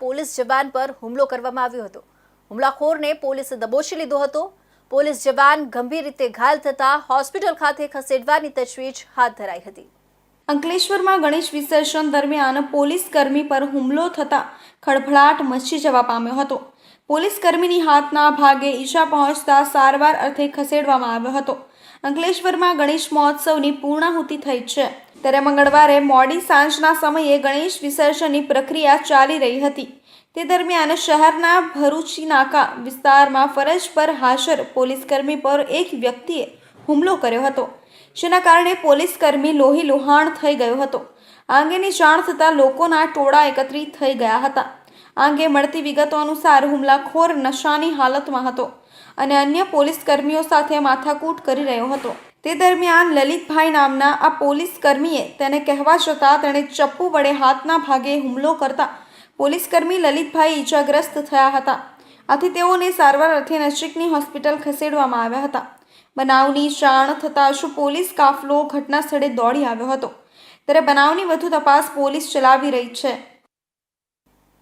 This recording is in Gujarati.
પોલીસ જવાન પર હુમલો કરવામાં આવ્યો હતો. હુમલાખોરને પોલીસે દબોચી લીધો હતો. પોલીસ જવાન ગંભીર રીતે ઘાયલ થતા હોસ્પિટલ ખાતે ખસેડવાની તજવીજ હાથ ધરાઈ હતી. અંકલેશ્વરમાં ગણેશ વિસર્જન દરમિયાન પોલીસ કર્મી પર હુમલો થતાં ખળભળાટ મચી જવા પામ્યો હતો. પોલીસ કર્મીની હાથના ભાગે ઈજા પહોંચતા સારવાર અર્થે ખસેડવામાં આવ્યો હતો. અંકલેશ્વરમાં ગણેશ મહોત્સવની પૂર્ણાહુતિ થઈ છે. ત્યારે મંગળવારે મોડી સાંજના સમયે ગણેશ વિસર્જનની પ્રક્રિયા ચાલી રહી હતી. તે દરમિયાન શહેરના ભરૂચી નાકા વિસ્તારમાં ફરજ પર હાજર પોલીસકર્મી પર એક વ્યક્તિએ હુમલો કર્યો હતો, જેના કારણે પોલીસકર્મી લોહી લુહાણ થઈ ગયો હતો. આ અંગેની જાણ થતાં લોકોના ટોળા એકત્રિત થઈ ગયા હતા. આ અંગે મળતી વિગતો અનુસાર હુમલાખોર નશાની હાલતમાં હતો અને અન્ય પોલીસકર્મીઓ સાથે માથાકૂટ કરી રહ્યો હતો. તે દરમિયાન લલિતભાઈ નામના આ પોલીસ કર્મીએ તેને કહેવા છતાં તેણે ચપ્પુ વડે હાથના ભાગે હુમલો કરતા પોલીસકર્મી લલિતભાઈ ઈજાગ્રસ્ત થયા હતા. આથી તેઓને સારવાર અર્થે નજીકની હોસ્પિટલ ખસેડવામાં આવ્યા હતા. બનાવની જાણ થતાં શું પોલીસ કાફલો ઘટના સ્થળે દોડી આવ્યો હતો. ત્યારે બનાવની વધુ તપાસ પોલીસ ચલાવી રહી છે.